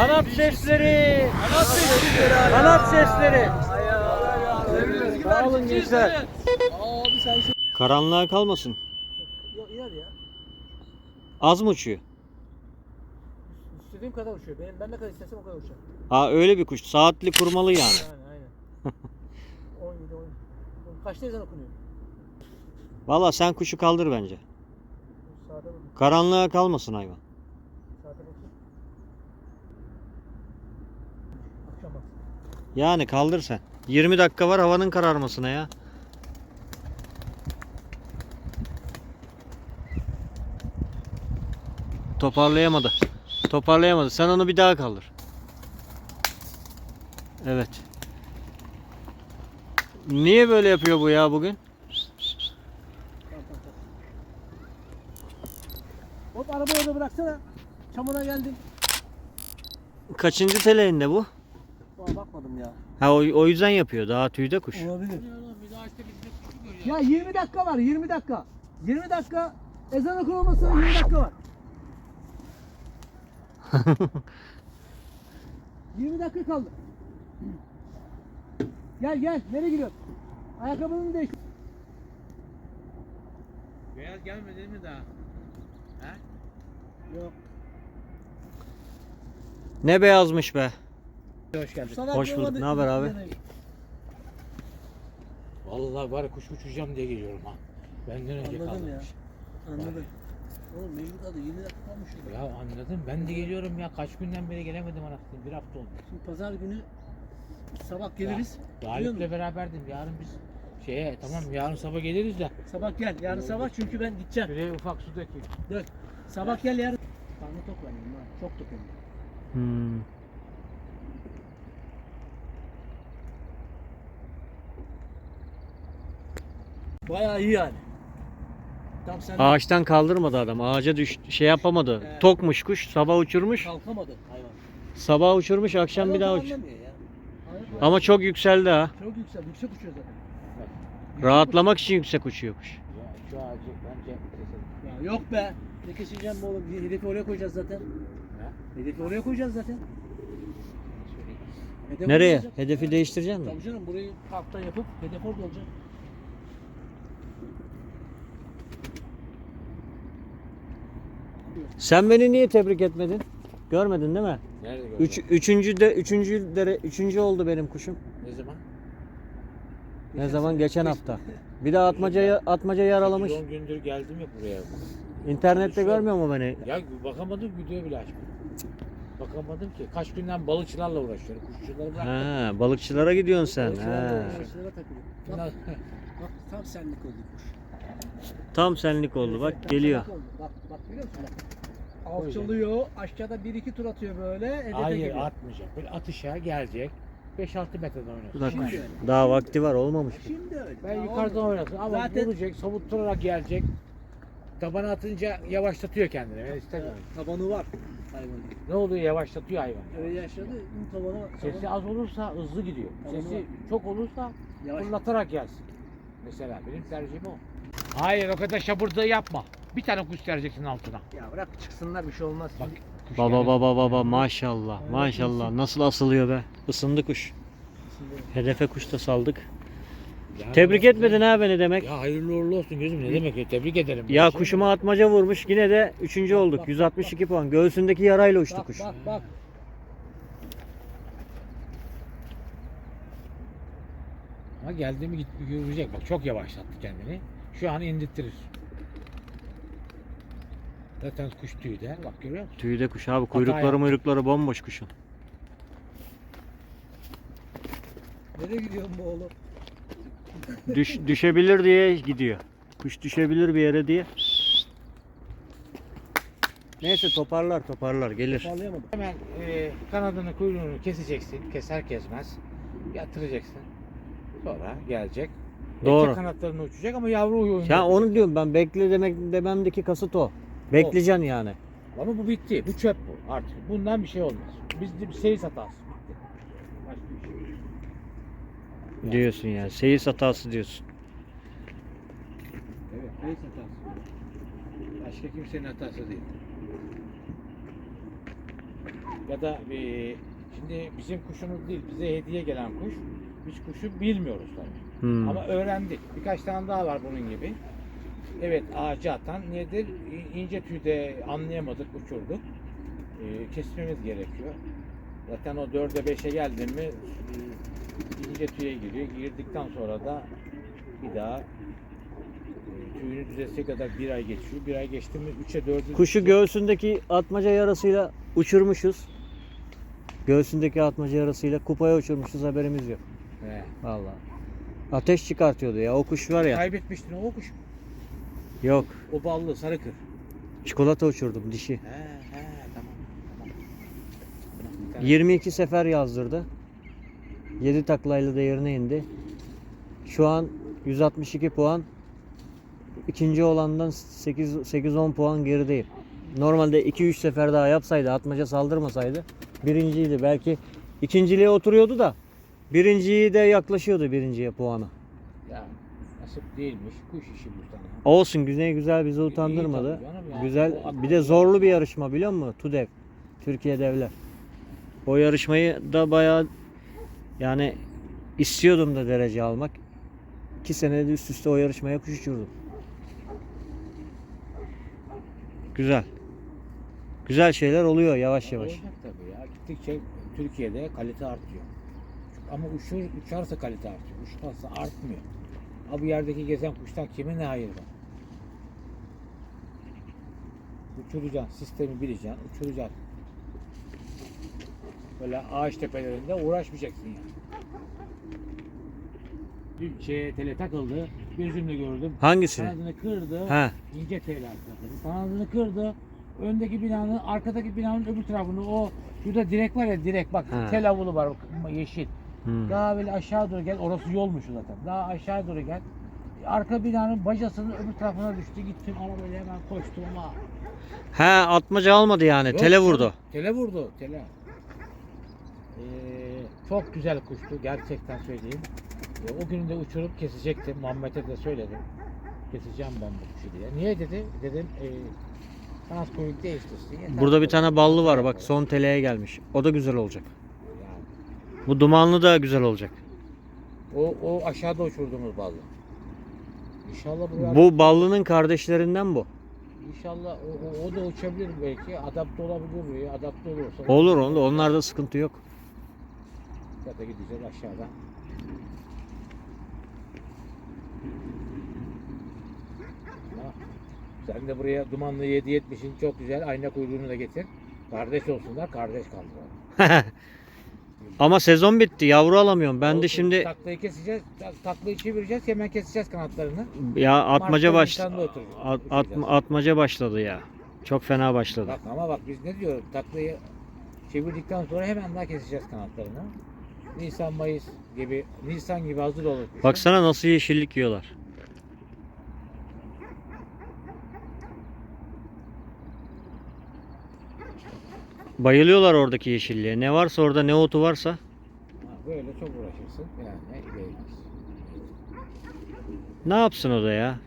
Kanat sesleri. Kanat sesleri. Sağ olun gençler. Abi sen şey... Karanlığa kalmasın. Yok iner ya. Az mı uçuyor? İstediğim kadar uçuyor. Benim, ben ne kadar istesem o kadar uçar. Ha öyle bir kuş. Saatli kurmalı yani. Yani aynen. 17 10. Kaçta ezan okunuyor? Valla sen kuşu kaldır bence. Karanlığa kalmasın hayvan. Saate bakın. Akşam bak. Yani kaldır sen. 20 dakika var havanın kararmasına ya. Toparlayamadı. Toparlayamadı. Sen onu bir daha kaldır. Evet. Niye böyle yapıyor bu ya bugün? Hop arabayı orada bıraksana. Çamura geldim. Kaçıncı teleğinde bu? Aa, bakmadım ya. Ha o, o yüzden yapıyor. Daha tüyde kuş. Olabilir. Ya 20 dakika var 20 dakika. 20 dakika ezan okunmasına 20 dakika var. 20 dakika kaldı. Gel gel nereye gidiyorsun? Ayakkabını değiş. Beyaz gelmedi mi daha? He? Yok. Ne beyazmış be. Hoş geldin. Hoş bulduk, ne haber abi? Vallahi var ya kuş uçacağım diye geliyorum ha. Benden önce Anladım kalmış. ya. Anladım. Oğlum mecbur kaldı 20 dakika kalmış. ya. Ya anladım. Ben de geliyorum ya. Kaç günden beri gelemedim anasını. Bir hafta oldu. Şimdi pazar günü sabah geliriz. Biliyor Galip'le beraberdim. Yarın biz şeye tamam yarın sabah geliriz de. Sabah gel. Yarın sabah çünkü ben gideceğim. Şuraya ufak su dökeyim. Dök. Sabah gel yarın. Karnı tok benim ha. Çok tok benim. Hmm. Bayağı iyi yani. Tam sen Ağaçtan kaldırmadı adam. Ağaca düş şey yapamadı. Evet. Tokmuş kuş. Sabah uçurmuş. kalkamadı hayvan. Sabah uçurmuş, akşam bir Hayvan daha da uç. anlamıyor ya. Hayvan- Ama çok yükseldi ha. çok yüksek, yüksek uçuyor zaten. Rahatlamak için yüksek uçuyor kuş. Ya şu ağacı bence keselim. Ya yok be. Ne keseceğim oğlum? Hedefi oraya koyacağız zaten. Hedefi oraya koyacağız zaten. Şöyle Hedef Nereye? olacak. Hedefi değiştireceksin mi? Tabii canım burayı parktan yapıp hedef orada olacak. Sen beni niye tebrik etmedin? Görmedin değil mi? Nerede gördün? Üç, üçüncü de üçüncü dere, üçüncü oldu benim kuşum. Ne zaman? Ne zaman? Geçen hafta. Bir de atmaca atmaca yaralamış. 10 gündür geldim ya buraya. İnternette görmüyor mu beni? Ya bakamadım video bile açmadım. Bakamadım ki. Kaç günden balıkçılarla uğraşıyorum. Kuşçuları bıraktım. Ha, balıkçılara gidiyorsun sen. Balıkçılar da Ha. uğraşlara takılıyor. Bak, Bunlar- bak tam senlik oldu kuş. Tam senlik oldu. Bak geliyor. Bak bak görüyor musun? Bak. Alçalıyor. Aşağıda bir iki tur atıyor böyle. Hedefe Hayır geliyor. atmayacak. Böyle atışa gelecek. 5-6 metreden oynasın. Bak, Şimdi öyle. daha vakti var olmamış. Şimdi öyle. Ben Ya yukarıdan olmadı. oynasın ama Zaten- vuracak, savutturarak gelecek. Tabana atınca yavaşlatıyor kendini. Ben istemiyorum. Tabanı var hayvanın. Ne oluyor? Yavaşlatıyor hayvan. Öyle yaşadı. Bu tabana, Sesi az olursa hızlı gidiyor. Tabanı Sesi var. çok olursa Yavaş. fırlatarak gelsin. Mesela benim tercihim o. Hayır o kadar şabırdığı yapma. Bir tane kuş vereceksin altına. Ya bırak çıksınlar bir şey olmaz. Bak. kuş Baba geldi. baba baba maşallah Evet, maşallah nasıl asılıyor be. Isındı kuş. Hedefe kuş da saldık. Ya Tebrik etmedin ha beni demek. Ya hayırlı uğurlu olsun gözüm ne demek ya tebrik ederim. Ya şey kuşuma atmaca vurmuş yine de üçüncü Bak, olduk. bak, 162 puan. Göğsündeki yarayla uçtu Bak kuş. bak bak. Ama geldi mi git yürüyecek bak çok yavaşlattı kendini. Şu an indirttirir. Zaten kuş tüyü de bak görüyor musun? Tüyde kuş abi. Kuyrukları muyrukları bomboş kuşun. Nereye gidiyorsun bu oğlum? Düş, düşebilir diye gidiyor. Kuş düşebilir bir yere diye. Neyse toparlar toparlar gelir. Hemen e, kanadını kuyruğunu keseceksin. Keser kesmez. Yatıracaksın. Sonra gelecek. Doğru. Erkek kanatlarını uçacak ama yavru uyuyor. Ya onu diyorum ben bekle demek dememdeki kasıt o. Bekleyeceksin yani. Ama bu bitti. Bu çöp bu artık. Bundan bir şey olmaz. Bizde bir seyis hatası. Bitti. Başka bir şey. yok. Diyorsun yani. Seyis hatası diyorsun. Evet, seyis hatası. Başka kimsenin hatası değil. Ya da e, şimdi bizim kuşumuz değil, bize hediye gelen kuş. Biz kuşu bilmiyoruz tabii. Hmm. Ama öğrendik. Birkaç tane daha var bunun gibi. Evet ağaca atan nedir? İnce tüyde anlayamadık, uçurduk. E, kesmemiz gerekiyor. Zaten o 4'e 5'e geldi mi e, ince tüye giriyor. Girdikten sonra da bir daha e, tüyünü düzeltecek kadar bir ay geçiyor. Bir ay geçti mi 3'e 4'e Kuşu göğsündeki atmaca yarasıyla uçurmuşuz. Göğsündeki atmaca yarasıyla kupaya uçurmuşuz haberimiz yok. He. Vallahi. Ateş çıkartıyordu ya o kuş var ya. Kaybetmiştin o kuş. Yok. O ballı sarı kır. Çikolata uçurdum dişi. He he tamam. tamam. Bırak bir tane. 22 sefer yazdırdı. 7 taklayla da yerine indi. Şu an 162 puan. İkinci olandan 8 8-10 puan gerideyim. Normalde 2-3 sefer daha yapsaydı, atmaca saldırmasaydı birinciydi. Belki ikinciliğe oturuyordu da birinciyi de yaklaşıyordu birinciye puanı. Ya nasip değilmiş. Kuş işi bu sana. Olsun güzel güzel bizi utandırmadı. canım ya. Güzel. O Bir de zorlu bir yarışma biliyor musun? TUDEV. Türkiye Devler. O yarışmayı da bayağı yani istiyordum da derece almak. İki senede üst üste o yarışmaya kuş uçurdum. Güzel. Güzel şeyler oluyor yavaş yavaş. Olacak tabii ya. Gittikçe Türkiye'de kalite artıyor. Ama uçur, uçarsa kalite artıyor. Uçmazsa artmıyor. Ha bu yerdeki gezen kuştan kime ne hayır var? Uçuracaksın, sistemi bileceksin, uçuracaksın. Böyle ağaç tepelerinde uğraşmayacaksın yani. Dün şeye tele takıldı, gözümle gördüm. Hangisini? Kanadını kırdı. Ha. İnce teyler takıldı. Kanadını kırdı. Öndeki binanın, arkadaki binanın öbür tarafını o şurada direk var ya direk bak Ha. tel avulu var yeşil. Hmm. Daha böyle aşağı doğru gel. Orası yolmuş zaten. Daha aşağı doğru gel. Arka binanın bacasının öbür tarafına düştü. Gittim arabayla hemen koştum ama. Ha atmaca almadı yani. Yok Tele vurdu. Tele vurdu. Tele. Ee, çok güzel kuştu. Gerçekten söyleyeyim. Ee, o günü de uçurup kesecektim. Muhammed'e de söyledim. Keseceğim ben bu kuşu diye. Niye dedi? Dedim e, kuyruk değiştirsin. Yeter. Burada bir tane ballı var bak son teleye gelmiş. O da güzel olacak. Bu dumanlı da güzel olacak. O, o aşağıda uçurduğumuz ballı. İnşallah bu Bu ballının kardeşlerinden bu. İnşallah o, o, o da uçabilir belki. Adapte olabilir buraya. Adapte olursa. Olur onda onlarda sıkıntı yok. Ya da gideceğiz aşağıdan. Ha, Sen de buraya dumanlı 770'in çok güzel ayna kuyruğunu da getir. Kardeş olsunlar, kardeş kaldılar. Ama sezon bitti. Yavru alamıyorum. Ben de Olsun, şimdi Taklayı keseceğiz, tak- taklayı çevireceğiz, hemen keseceğiz kanatlarını. ya atmaca Mart'ta baş Nisan'da oturacağız, at, atma- atmaca başladı ya. Çok fena başladı. Bak ama bak biz ne diyoruz, taklayı çevirdikten sonra hemen daha keseceğiz kanatlarını. Nisan, Mayıs gibi, Nisan gibi hazır olur. kuşun. Baksana nasıl yeşillik yiyorlar. Bayılıyorlar oradaki yeşilliğe. Ne varsa orada ne otu varsa. Böyle çok uğraşırsın yani değmez. Ne yapsın o da ya?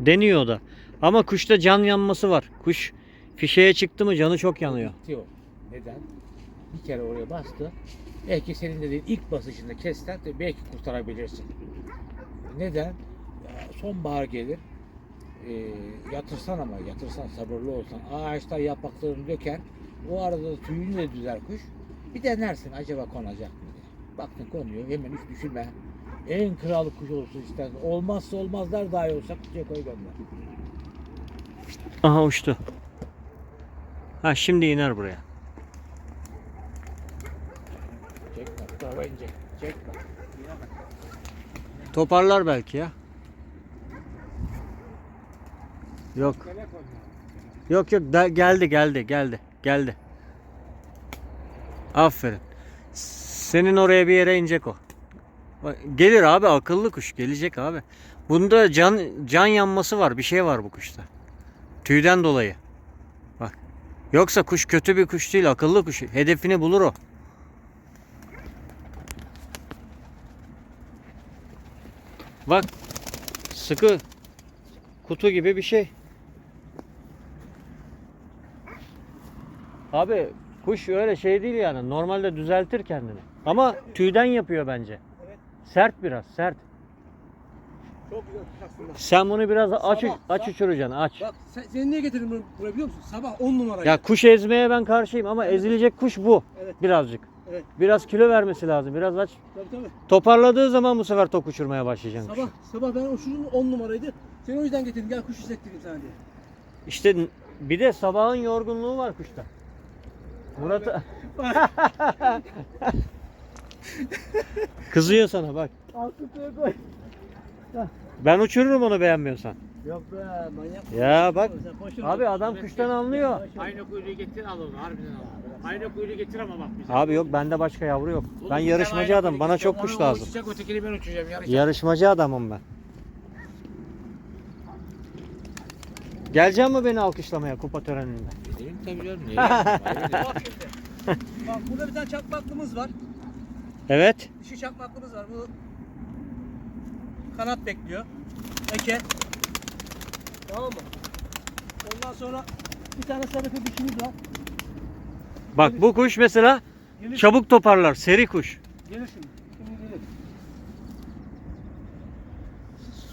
Deniyor o da. Ama kuşta can yanması var. Kuş fişeye çıktı mı canı çok yanıyor. Bitti o. Neden? Bir kere oraya bastı. Belki senin dediğin ilk basışında kesten de belki kurtarabilirsin. Neden? Sonbahar gelir. Ee, yatırsan ama yatırsan sabırlı olsan ağaçlar yapraklarını döker. O arada da tüyünü de düzer kuş. Bir denersin acaba konacak mı diye. Baktın konuyor hemen hiç düşünme. En kral kuş olsun istersen. Olmazsa olmazlar dahi olsa kutuya koy gönder. Aha uçtu. Ha şimdi iner buraya. Çekme. Tarafa inecek. Çekme. Toparlar belki ya. Yok. Yok yok da- geldi geldi geldi geldi. Aferin. Senin oraya bir yere inecek o. Gelir abi akıllı kuş gelecek abi. Bunda can can yanması var bir şey var bu kuşta. Tüyden dolayı. Bak. Yoksa kuş kötü bir kuş değil akıllı kuş. Hedefini bulur o. Bak sıkı kutu gibi bir şey. Abi Kuş öyle şey değil yani. Normalde düzeltir kendini. Ama tüyden yapıyor bence. Evet. Sert biraz, sert. Çok güzel aslında. Sen bunu biraz aç Sabah, aç bak. uçuracaksın, aç. Bak sen, seni niye getirdim bunu buraya biliyor musun? Sabah 10 numaraydı. Ya kuş ezmeye ben karşıyım ama ezilecek kuş bu. Evet. Birazcık. Evet. Biraz kilo vermesi lazım. Biraz aç. Tabii tabii. Toparladığı zaman bu sefer tok uçurmaya başlayacaksın. Sabah kuşu. sabah ben uçurdum 10 numaraydı. Seni o yüzden getirdim. Gel kuş izlettireyim sana diye. İşte bir de sabahın yorgunluğu var kuşta. Murat kızıyor sana bak. Al kutuya koy. Ben uçururum onu beğenmiyorsan. Yok be manyak. Ya bak. Abi adam kuştan anlıyor. Aynı kuyruğu getir al onu harbiden al. Aynı kuyruğu getir ama bak bize. Abi yok bende başka yavru yok. Oğlum Ben yarışmacı adam. Bana çok kuş lazım. uçacak ötekini ben uçacağım. Yarış. Yarışmacı adamım ben. Gelecek mi beni alkışlamaya kupa töreninde? Benim tabii canım. Niye? Bak şimdi. Bak burada bir tane çakmaklımız var. Evet. Dişi çakmaklımız var. Bu kanat bekliyor. Eke. Tamam mı? Ondan sonra bir tane sarı dişimiz var. Bak bu kuş mesela Gelir, çabuk toparlar. Seri kuş. gelir şimdi. Şimdi gelir.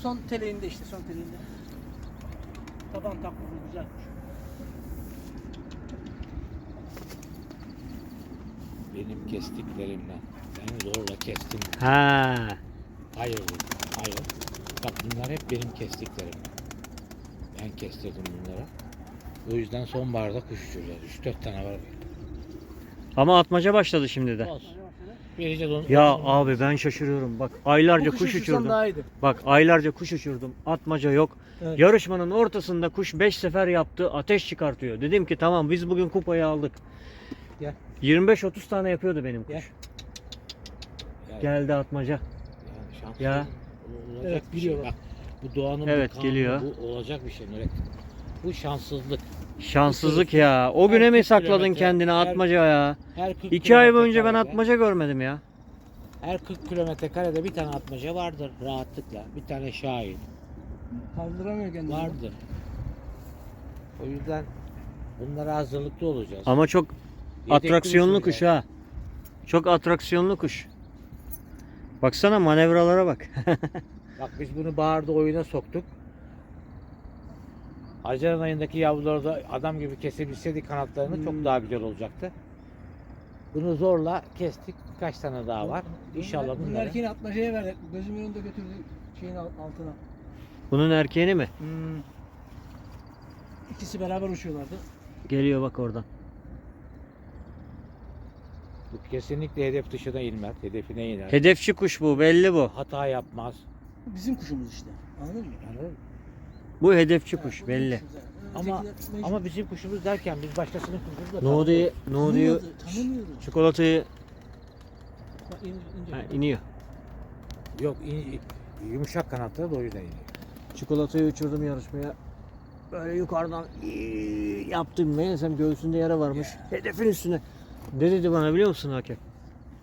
Son teleğinde işte son teleğinde. Taban taklı güzel kuş. Benim kestiklerimden. Ben zorla kestim. Ha. Hayır dedim. Hayır. Bak bunlar hep benim kestiklerim. Ben kestirdim bunları. O yüzden sonbaharda kuş uçuracağız. 3-4 tane var. Ama atmaca başladı şimdi de. Olsun. Vereceğiz onu. Ya onu- abi ben şaşırıyorum. Bak aylarca Bu kuş uçursam uçurdum. daha iyiydi. Bak aylarca kuş uçurdum. Atmaca yok. Evet. Yarışmanın ortasında kuş 5 sefer yaptı. Ateş çıkartıyor. Dedim ki tamam biz bugün kupayı aldık. Gel. 25-30 tane yapıyordu benim kuş. Gel. Yani- Geldi atmaca. Yani Ya. bu olacak Evet, bir şey. biliyorum. Bak bu doğanın Evet, bir kanunu, geliyor. Bu olacak bir şey Nurettin. Bu şanssızlık. Şanssızlık ya. O güne mi 40 sakladın kilometre, kendini her- atmaca ya? Her 40 İki ay kilometre boyunca ben karede- atmaca görmedim ya. Her 40 kilometre karede bir tane atmaca vardır rahatlıkla. Bir tane şahin Kaldıramıyor kendini. vardır. O yüzden bunlara hazırlıklı olacağız. Ama çok Yedekli atraksiyonlu uçuracağız. kuş ha. Çok atraksiyonlu kuş. Baksana manevralara bak. Bak biz bunu baharda oyuna soktuk. Haziran ayındaki yavruları da adam gibi kesebilseydik kanatlarını Hmm. çok daha güzel olacaktı. Bunu zorla kestik. Kaç tane daha var? İnşallah Bunun bunları. erkeğini atmacaya verdik. Gözümün önünde götürdü şeyin al- altına. Bunun erkeğini mi? İkisi beraber uçuyorlardı. Geliyor bak oradan. Bu kesinlikle hedef dışına inmez. Hedefine iner. Hedefçi kuş bu belli bu. Hata yapmaz. Bizim kuşumuz işte. Anladın mı? Anladın mı? Bu hedefçi kuş belli. Ama ama bizim kuşumuz derken biz başkasının kuşunu da Tanımıyordu, tanımıyordu. çikolatayı Bak, in- ince. ha, iniyor. Yok in- yumuşak kanatları da o yüzden iniyor. Çikolatayı uçurdum yarışmaya. Böyle yukarıdan iii yaptım. Meğersem göğsünde yara varmış. Hedefin üstüne. Ne dedi bana biliyor musun hakem?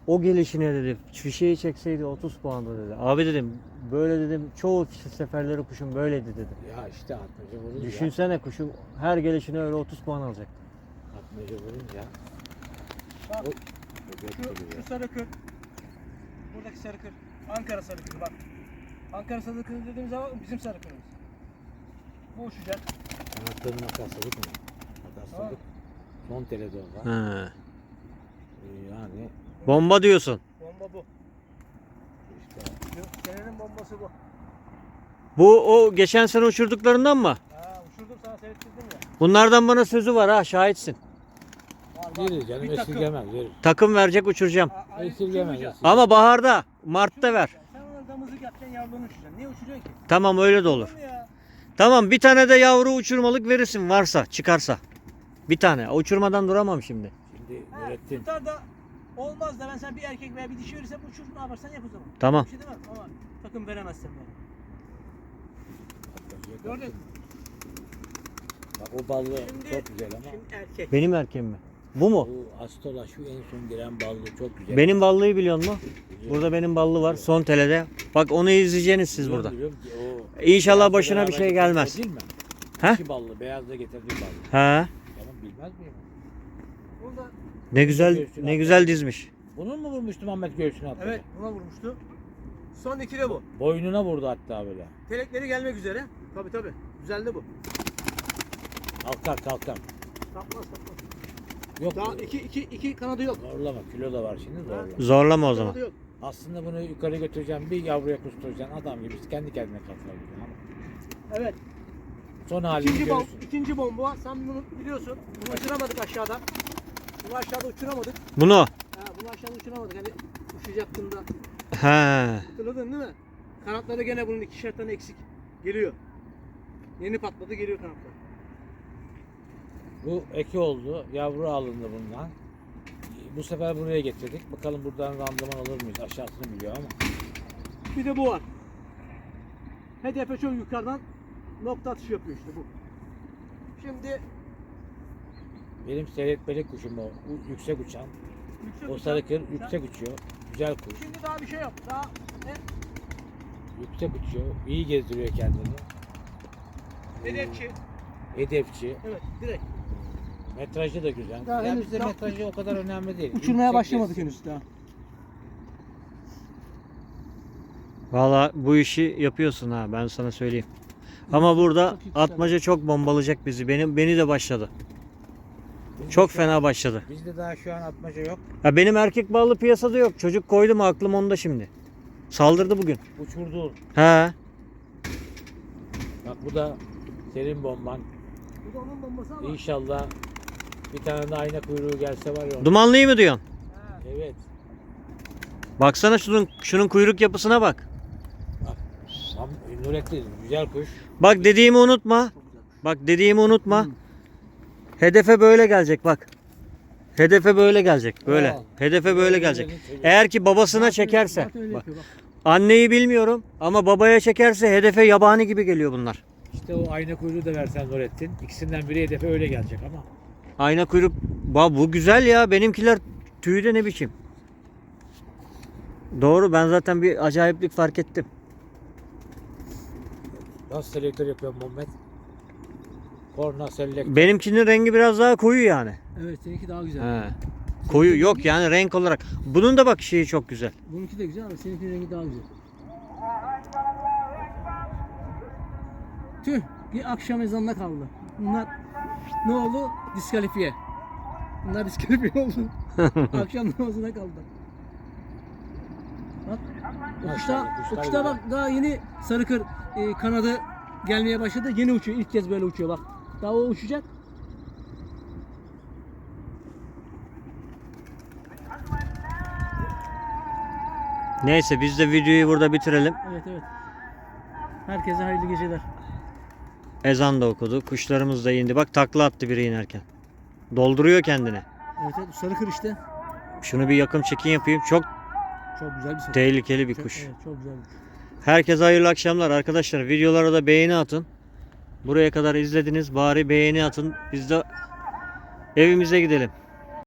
O gelişine dedi. Fişeği çekseydi 30 puandı dedi. Abi dedim böyle dedim çoğu seferleri kuşum böyleydi dedi. Ya işte atmaca vurunca. Düşünsene kuşum her gelişine öyle 30 puan alacak. Atmaca vurunca. Bak, O. Şu, şu sarı kır. Buradaki sarı kır. Ankara sarı kırı bak. Ankara sarı kırı dediğimiz zaman bizim sarı kırımız. Bu uçacak. Kanatlarını makaslık mı? Makaslık. Son telede var. Ha. Ee, yani Bomba diyorsun. Bomba bu. işte Senenin bombası bu. Bu o geçen sene uçurduklarından mı? Ha uçurdum sana seyrettirdim ya. Bunlardan bana sözü var ha şahitsin. Var, var. verir canım Bir takım. esirgemez verir. Takım verecek uçuracağım. A- ayrı esirgemez. Ama baharda, Mart'ta ver. Sen ona damızlık yapacaksın yavrunu uçuracaksın. Niye uçuruyorsun ki? Tamam öyle de olur. Olur mu ya? Tamam bir tane de yavru uçurmalık verirsin varsa çıkarsa. Bir tane. Uçurmadan duramam şimdi. Şimdi Ha, Nurettin tutar da olmaz da ben sana bir erkek veya bir dişi verirsem uçur ne yaparsan yap o zaman. Tamam. Bir şey demem ama takım veremezsen bana. Gördün. Bak o ballı Şimdi- çok güzel ama Şimdi erkek. Benim erkeğim mi? Bu mu? bu Astola şu en son giren ballı çok güzel. Benim ballıyı biliyor musun? Burada benim ballı var son telede. Bak onu izleyeceksiniz siz burada. biliyorum ki o İnşallah başına bir şey gelmez. Değil mi? He? İki ballı beyazla getirdiğim ballı. Ha? Tamam bilmez miyim? Ne güzel ne attı. güzel dizmiş. Bunun mu vurmuştu Muhammed göğsüne attı? Evet buna vurmuştu. Son iki de bu. Boynuna vurdu hatta böyle. Telekleri gelmek üzere. Tabi tabi. Güzeldi bu. Kalkar kalkar. Tapmaz tapmaz. Yok. Daha iki, iki, iki kanadı yok. Zorlama kilo da var şimdi zorlama. Zorlama o zaman. Kanadı yok. Aslında bunu yukarı götüreceğim bir yavruya kusturacaksın adam gibi kendi kendine kalkabilir ama Evet. son halini İkinci, bom, görürsün. ikinci bomba. Sen bunu biliyorsun. Bunu uçuramadık aşağıda. Bunu aşağıda uçuramadık. Bunu. Ha, bunu aşağıda uçuramadık. Hani uçacaktın da. He. Hatırladın değil mi? Kanatları gene bunun ikişer tane eksik. Geliyor. Yeni patladı geliyor kanatlar. Bu eki oldu. Yavru alındı bundan. Bu sefer buraya getirdik. Bakalım buradan randıman alır mıyız? Aşağısını biliyor ama. Bir de bu var. Hedefe çok yukarıdan nokta atışı yapıyor işte bu. Şimdi Benim seyretmeli kuşum o. U- Yüksek uçan. yüksek O uçan- yüksek uçuyor. Güzel kuş. Şimdi daha bir şey yok. Daha ne? Yüksek uçuyor. İyi gezdiriyor kendini. Hedefçi. Hedefçi. Evet direkt. Metrajı da güzel. Daha ya henüz bizde daha- metrajı o kadar önemli değil. Uçurmaya Yüksek başlamadık gezsin. henüz daha. Valla bu işi yapıyorsun ha ben sana söyleyeyim. Ama burada Çok atmaca çok bombalayacak bizi. Beni beni de başladı. Bizde Çok şu an- fena başladı. Bizde daha şu an atmaca yok. Ya benim erkek bağlı piyasada yok. Çocuk koydu mu aklım onda şimdi. Saldırdı bugün. Uçurdu. He. Bak bu da senin bomban. Bu da onun bombası ama. İnşallah bir tane de ayna kuyruğu gelse var ya. onun. Dumanlıyı mı diyorsun? Ha, Evet. Baksana şunun şunun kuyruk yapısına bak. Tam Nurettin güzel kuş. Bak dediğimi unutma. Bak dediğimi unutma. Hı. Hedefe böyle gelecek bak. Hedefe böyle gelecek. Böyle. Aa. Hedefe böyle gelecek. Eğer ki babasına çekerse. Bak. Anneyi bilmiyorum ama babaya çekerse hedefe yabani gibi geliyor bunlar. İşte o ayna kuyruğu da versen Nurettin. İkisinden biri hedefe öyle gelecek ama. Ayna kuyruk. Ba, bu güzel ya. Benimkiler tüyü de ne biçim. Doğru ben zaten bir acayiplik fark ettim. Nasıl selektör yapıyor Muhammed? Korna selektör. Benimkinin rengi biraz daha koyu yani. Evet seninki daha güzel. He. Koyu yok yani renk olarak. Bunun da bak şeyi çok güzel. Bununki de güzel ama seninkinin rengi daha güzel. Tüh bir akşam ezanına kaldı. Bunlar ne oldu? Diskalifiye. Bunlar diskalifiye oldu. akşam namazına kaldı. Bak. Kuşta güzel. bak daha yeni sarıkır e, kanadı gelmeye başladı. Yeni uçuyor. İlk kez böyle uçuyor bak. Daha o uçacak. Neyse biz de videoyu burada bitirelim. Evet evet. Herkese hayırlı geceler. Ezan da okudu. Kuşlarımız da indi. Bak takla attı biri inerken. Dolduruyor kendini. Evet evet sarıkır işte. Şunu bir yakın çekim yapayım. Çok Çok güzel bir sarıkır. tehlikeli bir Çok- kuş. Evet, çok güzel bir kuş. Herkese hayırlı akşamlar arkadaşlar. Videolara da beğeni atın. Buraya kadar izlediniz. Bari beğeni atın. Biz de evimize gidelim.